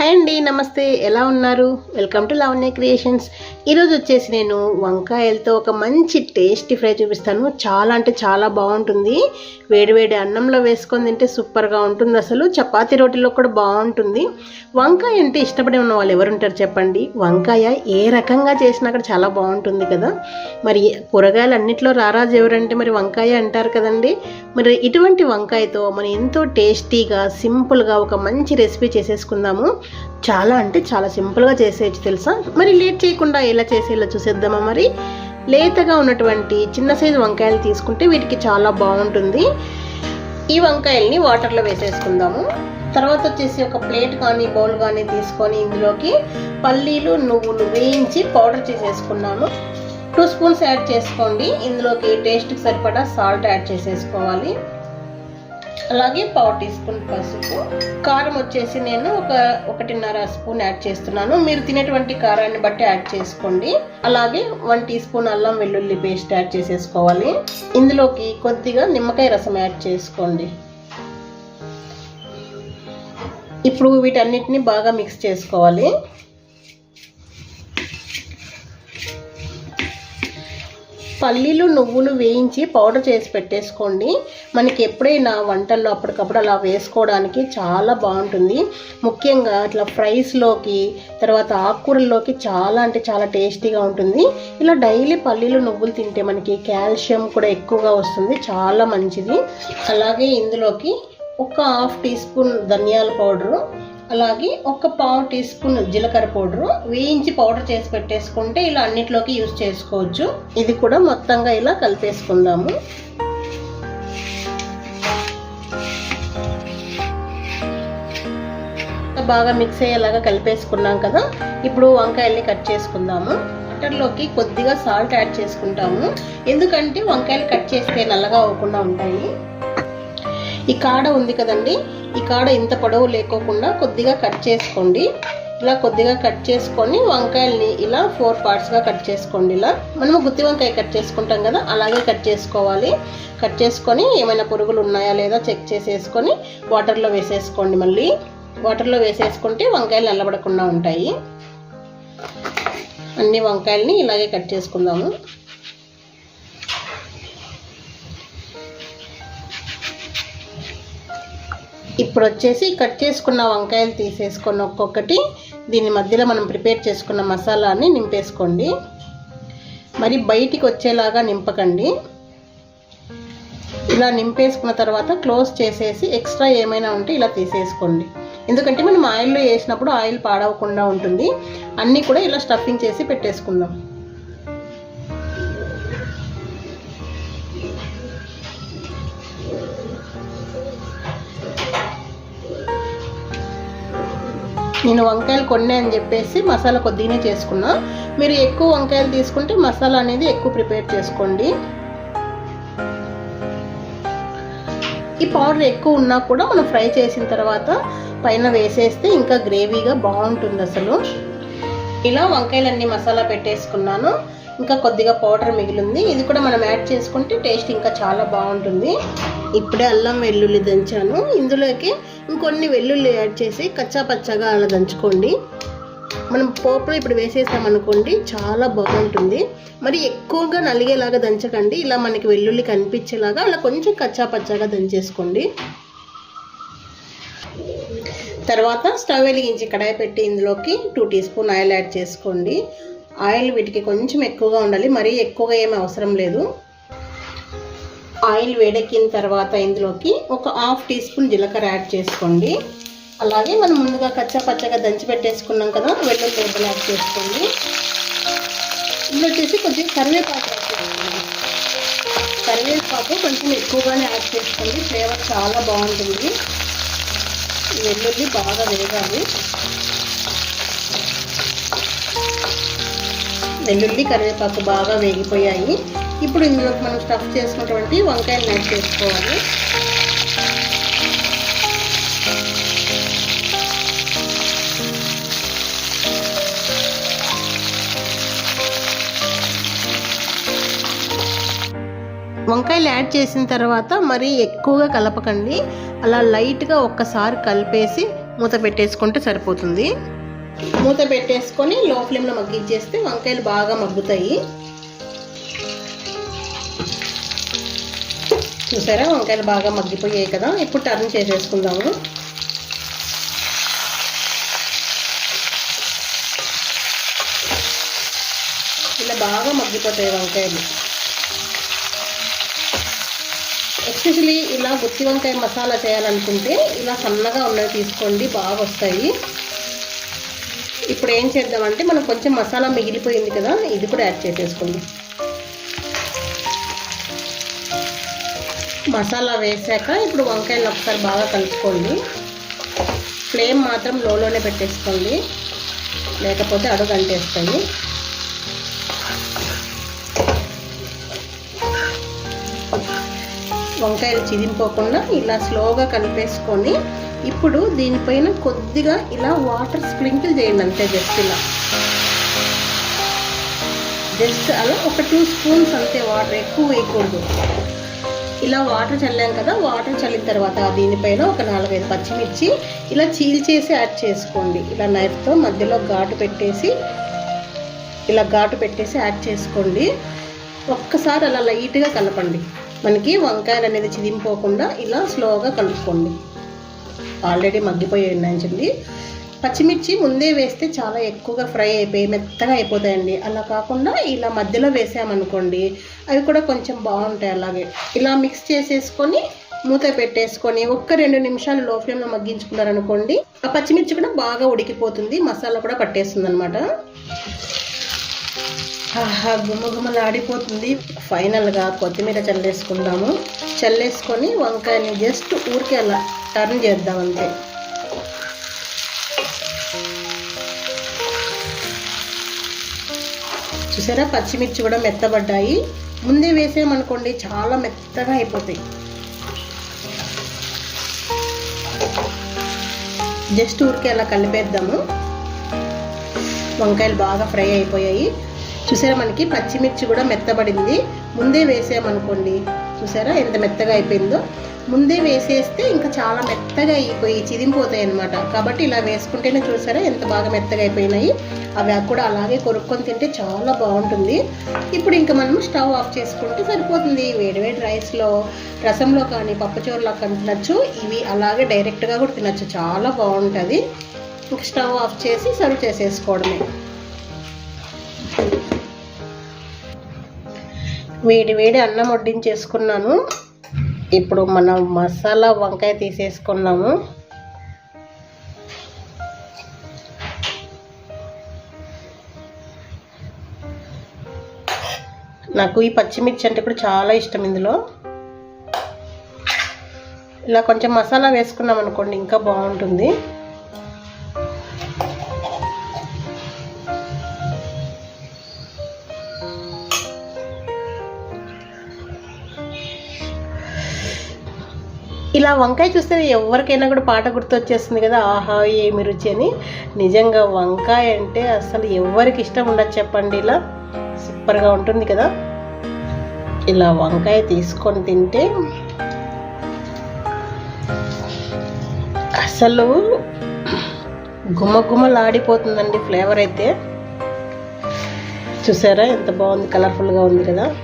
Hi అండి నమస్తే. ఎలా ఉన్నారు? వెల్కమ్ టు లావణ్య క్రియేషన్స్ ఈరోజు వచ్చేసి నేను వంకాయలతో ఒక మంచి టేస్టీ ఫ్రై చూపిస్తాను. చాలా అంటే చాలా బాగుంటుంది. వేడివేడి అన్నంలో వేసుకొని తింటే సూపర్గా ఉంటుంది. అసలు చపాతీ రోటీలో కూడా బాగుంటుంది. వంకాయ అంటే ఇష్టపడే ఉన్న వాళ్ళు ఎవరుంటారు చెప్పండి? వంకాయ ఏ రకంగా చేసినా కూడా చాలా బాగుంటుంది కదా. మరి కూరగాయలు అన్నిట్లో రారాజు ఎవరంటే మరి వంకాయ అంటారు కదండి. మరి ఇటువంటి వంకాయతో మనం ఎంతో టేస్టీగా సింపుల్గా ఒక మంచి రెసిపీ చేసేసుకుందాము. చాలా అంటే చాలా సింపుల్గా చేసేయచ్చు తెలుసా? మరి లేట్ చేయకుండా ఎలా చేసేలా చూసేద్దామా మరి? లేతగా ఉన్నటువంటి చిన్న సైజు వంకాయలు తీసుకుంటే వీటికి చాలా బాగుంటుంది. ఈ వంకాయల్ని వాటర్లో వేసేసుకుందాము. తర్వాత వచ్చేసి ఒక ప్లేట్ కానీ బౌల్ కానీ తీసుకొని ఇందులోకి పల్లీలు నువ్వులు వేయించి పౌడర్ చేసేసుకున్నాను. టూ స్పూన్స్ యాడ్ చేసుకోండి. ఇందులోకి టేస్ట్కి సరిపడా సాల్ట్ యాడ్ చేసేసుకోవాలి. అలాగే పావు టీ స్పూన్ పసుపు. కారం వచ్చేసి నేను ఒక ఒకటిన్నర స్పూన్ యాడ్ చేస్తున్నాను. మీరు తినేటువంటి కారాన్ని బట్టి యాడ్ చేసుకోండి. అలాగే వన్ టీ స్పూన్ అల్లం వెల్లుల్లి పేస్ట్ యాడ్ చేసేసుకోవాలి. ఇందులోకి కొద్దిగా నిమ్మకాయ రసం యాడ్ చేసుకోండి. ఇప్పుడు వీటన్నిటిని బాగా మిక్స్ చేసుకోవాలి. పల్లీలు నువ్వులు వేయించి పౌడర్ చేసి పెట్టేసుకోండి. మనకి ఎప్పుడైనా వంటల్లో అప్పటికప్పుడు అలా వేసుకోవడానికి చాలా బాగుంటుంది. ముఖ్యంగా ఇట్లా ఫ్రైస్లోకి తర్వాత ఆకుకూరల్లోకి చాలా అంటే చాలా టేస్టీగా ఉంటుంది. ఇలా డైలీ పల్లీలు నువ్వులు తింటే మనకి కాల్షియం కూడా ఎక్కువగా వస్తుంది. చాలా మంచిది. అలాగే ఇందులోకి ఒక హాఫ్ టీ స్పూన్ ధనియాల పౌడరు అలాగే ఒక పావు టీ స్పూన్ జీలకర్ర పౌడరు వేయించి పౌడర్ చేసి పెట్టేసుకుంటే ఇలా అన్నిట్లోకి యూజ్ చేసుకోవచ్చు. ఇది కూడా మొత్తంగా ఇలా కలిపేసుకుందాము. బాగా మిక్స్ అయ్యేలాగా కలిపేసుకున్నాం కదా. ఇప్పుడు వంకాయల్ని కట్ చేసుకుందాము. బట్టర్లోకి కొద్దిగా సాల్ట్ యాడ్ చేసుకుంటాము. ఎందుకంటే వంకాయలు కట్ చేస్తే నల్లగా అవ్వకుండా ఉంటాయి. ఈ కాడ ఉంది కదండి. ఈ కాడ ఇంత పొడవు లేకోకుండా కొద్దిగా కట్ చేసుకోండి. ఇలా కొద్దిగా కట్ చేసుకొని వంకాయల్ని ఇలా ఫోర్ పార్ట్స్గా కట్ చేసుకోండి ఇలా. మనము గుత్తి వంకాయ కట్ చేసుకుంటాం కదా అలాగే కట్ చేసుకోవాలి. కట్ చేసుకొని ఏమైనా పురుగులు ఉన్నాయా లేదా చెక్ చేసేసుకొని వాటర్లో వేసేసుకోండి మళ్ళీ. వాటర్లో వేసేసుకుంటే వంకాయలు నల్లబడకుండా ఉంటాయి. అన్ని వంకాయల్ని ఇలాగే కట్ చేసుకుందాము. ఇప్పుడు వచ్చేసి కట్ చేసుకున్న వంకాయలు తీసేసుకొని ఒక్కొక్కటి దీని మధ్యలో మనం ప్రిపేర్ చేసుకున్న మసాలాని నింపేసుకోండి. మరి బయటికి వచ్చేలాగా నింపకండి. ఇలా నింపేసుకున్న తర్వాత క్లోజ్ చేసేసి ఎక్స్ట్రా ఏమైనా ఉంటే ఇలా తీసేసుకోండి. ఎందుకంటే మనం ఆయిల్లో వేసినప్పుడు ఆయిల్ పాడవకుండా ఉంటుంది. అన్నీ కూడా ఇలా స్టఫింగ్ చేసి పెట్టేసుకుందాం. నేను వంకాయలు కొన్నే అని చెప్పేసి మసాలా కొద్దిగానే చేసుకున్నా. మీరు ఎక్కువ వంకాయలు తీసుకుంటే మసాలా అనేది ఎక్కువ ప్రిపేర్ చేసుకోండి. ఈ పౌడర్ ఎక్కువ ఉన్నా కూడా మనం ఫ్రై చేసిన తర్వాత పైన వేసేస్తే ఇంకా గ్రేవీగా బాగుంటుంది అసలు. ఇలా వంకాయలన్నీ మసాలా పెట్టేసుకున్నాను. ఇంకా కొద్దిగా పౌడర్ మిగిలింది. ఇది కూడా మనం యాడ్ చేసుకుంటే టేస్ట్ ఇంకా చాలా బాగుంటుంది. ఇప్పుడే అల్లం వెల్లుల్లి దంచాను. ఇందులోకి ఇంకొన్ని వెల్లుల్లి యాడ్ చేసి కచ్చా పచ్చగా అలా దంచుకోండి. మనం పోపులో ఇప్పుడు వేసేసాం అనుకోండి చాలా బాగుంటుంది. మరి ఎక్కువగా నలిగేలాగా దంచకండి. ఇలా మనకి వెల్లుల్లి కనిపించేలాగా అలా కొంచెం కచ్చా పచ్చగా దంచేసుకోండి. తర్వాత స్టవ్ వెలిగించి కడాయి పెట్టి ఇందులోకి two teaspoon oil add చేసుకోండి. ఆయిల్ వీటికి కొంచెం ఎక్కువగా ఉండాలి మరీ ఎక్కువగా ఏమి అవసరం లేదు. ఆయిల్ వేడెక్కిన తర్వాత ఇందులోకి ఒక హాఫ్ టీ స్పూన్ జీలకర్ర యాడ్ చేసుకోండి. అలాగే మనం ముందుగా కచ్చా పచ్చగా దంచి పెట్టేసుకున్నాం కదా వెల్లుల్లి రెబ్బలు యాడ్ చేసుకోండి. ఇందులో వచ్చేసి కొంచెం కరివేపాకు కరివేపాకు కొంచెం ఎక్కువగానే యాడ్ చేసుకోండి ఫ్లేవర్ చాలా బాగుంటుంది. వెల్లుల్లి బాగా వేగాలి. వెల్లుల్లి కరివేపాకు బాగా వేగిపోయాయి. ఇప్పుడు ఇందులోకి మనం స్టఫ్ చేసుకున్నటువంటి వంకాయలు యాడ్ చేసుకోవాలి. వంకాయలు యాడ్ చేసిన తర్వాత మరీ ఎక్కువగా కలపకండి. అలా లైట్గా ఒక్కసారి కలిపేసి మూత పెట్టేసుకుంటే సరిపోతుంది. మూత పెట్టేసుకొని లో ఫ్లేమ్లో మగ్గించేస్తే వంకాయలు బాగా మగ్గుతాయి. చూసారా? వంకాయలు బాగా మగ్గిపోయాయి కదా? ఇప్పుడు టర్న్ చేసేసుకుందాము. ఇలా బాగా మగ్గిపోతాయి వంకాయలు. ఎస్పెషలీ ఇలా గుత్తి వంకాయ మసాలా చేయాలనుకుంటే ఇలా సన్నగా ఉన్నవి తీసుకోండి బాగా వస్తాయి ఇప్పుడు ఏం చేద్దామంటే మనం కొంచెం మసాలా మిగిలిపోయింది కదా ఇది కూడా యాడ్ చేసేసుకోండి. మసాలా వేసాక ఇప్పుడు వంకాయలు ఒకసారి బాగా కలుపుకోండి. ఫ్లేమ్ మాత్రం లోలోనే పెట్టేసుకోండి. లేకపోతే అడుగు అంటేస్తాయి వంకాయలు చిదింపోకుండా ఇలా స్లోగా కలిపేసుకొని ఇప్పుడు దీనిపైన కొద్దిగా ఇలా వాటర్ స్ప్రింకిల్ చేయండి అంతే జస్ట్ ఇలా. జస్ట్ అలా ఒక టూ స్పూన్స్ అంతే వాటర్ ఎక్కువ వేయకూడదు. ఇలా వాటర్ చల్లాం కదా వాటర్ చల్లిన తర్వాత దీనిపైన ఒక నాలుగైదు పచ్చిమిర్చి ఇలా చీల్చేసి యాడ్ చేసుకోండి. ఇలా నైఫ్తో మధ్యలో ఘాటు పెట్టేసి ఇలా ఘాటు పెట్టేసి యాడ్ చేసుకోండి. ఒక్కసారి అలా లైట్గా కలపండి. మనకి వంకాయలు అనేది చిదింపోకుండా ఇలా స్లోగా కలుపుకోండి. ఆల్రెడీ మగ్గిపోయి ఉన్నాయండి పచ్చిమిర్చి ముందే వేస్తే చాలా ఎక్కువగా ఫ్రై అయిపోయి మెత్తగా అయిపోతాయండి. అలా కాకుండా ఇలా మధ్యలో వేసామనుకోండి అవి కూడా కొంచెం బాగుంటాయి అలాగే. ఇలా మిక్స్ చేసేసుకొని మూత పెట్టేసుకొని ఒక్క రెండు నిమిషాలు లో ఫ్లేమ్లో మగ్గించుకున్నారనుకోండి ఆ పచ్చిమిర్చి కూడా బాగా ఉడికిపోతుంది మసాలా కూడా పట్టేస్తుంది అనమాట ఆహా గుమ్మగుమ్మలాడిపోతుంది ఫైనల్గా కొత్తిమీర చల్లేసుకుందాము. చల్లేసుకొని వంకాయని జస్ట్ ఊరికే అలా టర్న్ చేద్దాం అంతే. చూసారా? పచ్చిమిర్చి కూడా మెత్తబడ్డాయి. ముందే వేసామనుకోండి చాలా మెత్తగా అయిపోతాయి. జస్ట్ ఊరికే అలా కలిపేద్దాము. వంకాయలు బాగా ఫ్రై అయిపోయాయి. చూసారా మనకి పచ్చిమిర్చి కూడా మెత్తబడింది. ముందే వేసామనుకోండి. చూసారా ఎంత మెత్తగా అయిపోయిందో. ముందే వేసేస్తే ఇంకా చాలా మెత్తగా అయిపోయి చిదింపోతాయి అనమాట కాబట్టి ఇలా వేసుకుంటేనే చూసారా ఎంత బాగా మెత్తగా అయిపోయినాయి. అవి కూడా అలాగే కొరుక్కొని తింటే చాలా బాగుంటుంది. ఇప్పుడు ఇంకా మనం స్టవ్ ఆఫ్ చేసుకుంటే సరిపోతుంది. వేడివేడి రైస్లో రసంలో కానీ పప్పుచోరులో కానీ తినచ్చు. ఇవి అలాగే డైరెక్ట్గా కూడా తినచ్చు. చాలా బాగుంటుంది. ఇంకా స్టవ్ ఆఫ్ చేసి సర్వ్ చేసేసుకోవడమే. వేడి వేడి అన్నం వడ్డించేసుకున్నాను. ఇప్పుడు మనం మసాలా వంకాయ తీసేసుకున్నాము. నాకు ఈ పచ్చిమిర్చి అంటే కూడా చాలా ఇష్టం ఇందులో. ఇలా కొంచెం మసాలా వేసుకున్నాం అనుకోండి ఇంకా బాగుంటుంది. ఇలా వంకాయ చూస్తే ఎవరికైనా కూడా పాట గుర్తొచ్చేస్తుంది కదా ఆహా ఏమి రుచి అని. నిజంగా వంకాయ అంటే అసలు ఎవరికి ఇష్టం ఉండదు చెప్పండి. ఇలా సూపర్గా ఉంటుంది కదా. ఇలా వంకాయ తీసుకొని తింటే అసలు గుమ్మ ఫ్లేవర్ అయితే. చూసారా ఎంత బాగుంది కలర్ఫుల్గా ఉంది కదా.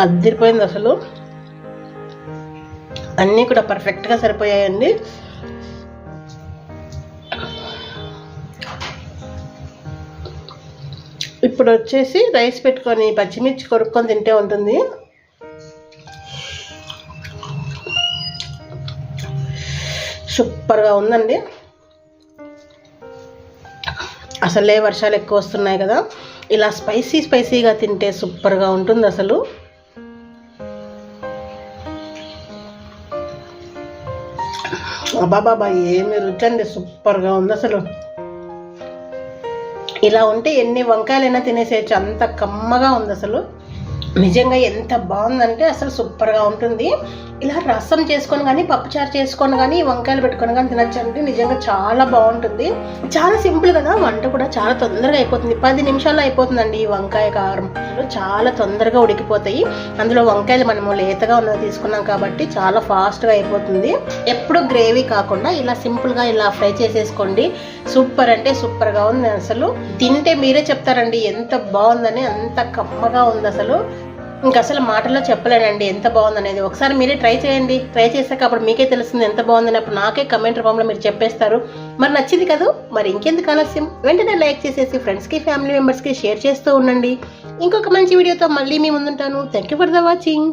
అద్దరిపోయింది అసలు. అన్నీ కూడా పర్ఫెక్ట్గా సరిపోయాయండి. ఇప్పుడు వచ్చేసి రైస్ పెట్టుకొని పచ్చిమిర్చి కొరుక్కొని తింటే ఉంటుంది. సూపర్గా ఉందండి. అసలే వర్షాలు ఎక్కువ వస్తున్నాయి కదా. ఇలా స్పైసీ స్పైసీగా తింటే సూపర్గా ఉంటుంది అసలు. అబాబాబా ఏమి రుచి అండి సూపర్గా ఉంది అసలు. ఇలా ఉంటే ఎన్ని వంకాయలైనా తినేసేయచ్చు అంత కమ్మగా ఉంది అసలు. నిజంగా ఎంత బాగుందంటే అసలు సూపర్గా ఉంటుంది. ఇలా రసం చేసుకొని కానీ పప్పుచారు చేసుకొని కానీ వంకాయలు పెట్టుకొని కానీ తినచ్చండి. నిజంగా చాలా బాగుంటుంది. చాలా సింపుల్ కదా వంట కూడా చాలా తొందరగా అయిపోతుంది. పది నిమిషాల్లో అయిపోతుందండి ఈ వంకాయ కారం. చాలా తొందరగా ఉడికిపోతాయి. అందులో వంకాయలు మనము లేతగా ఉన్నది తీసుకున్నాం కాబట్టి చాలా ఫాస్ట్గా అయిపోతుంది. ఎప్పుడు గ్రేవీ కాకుండా ఇలా సింపుల్గా ఇలా ఫ్రై చేసేసుకోండి. సూపర్ అంటే సూపర్గా ఉంది అసలు. తింటే మీరే చెప్తారండి ఎంత బాగుందని అంత కమ్మగా ఉంది అసలు. ఇంకా అసలు మాటల్లో చెప్పలేనండి ఎంత బాగుందనేది. ఒకసారి మీరే ట్రై చేయండి. ట్రై చేశాక అప్పుడు మీకే తెలుస్తుంది ఎంత బాగుందని. అప్పుడు నాకే కమెంట్ రూపంలో మీరు చెప్పేస్తారు. మరి నచ్చింది కదా? మరి ఇంకెందుకు ఆలస్యం? వెంటనే లైక్ చేసేసి ఫ్రెండ్స్కి ఫ్యామిలీ మెంబర్స్కి షేర్ చేస్తూ ఉండండి. ఇంకొక మంచి వీడియోతో మళ్ళీ మీ ముందుంటాను. Thank you for the watching.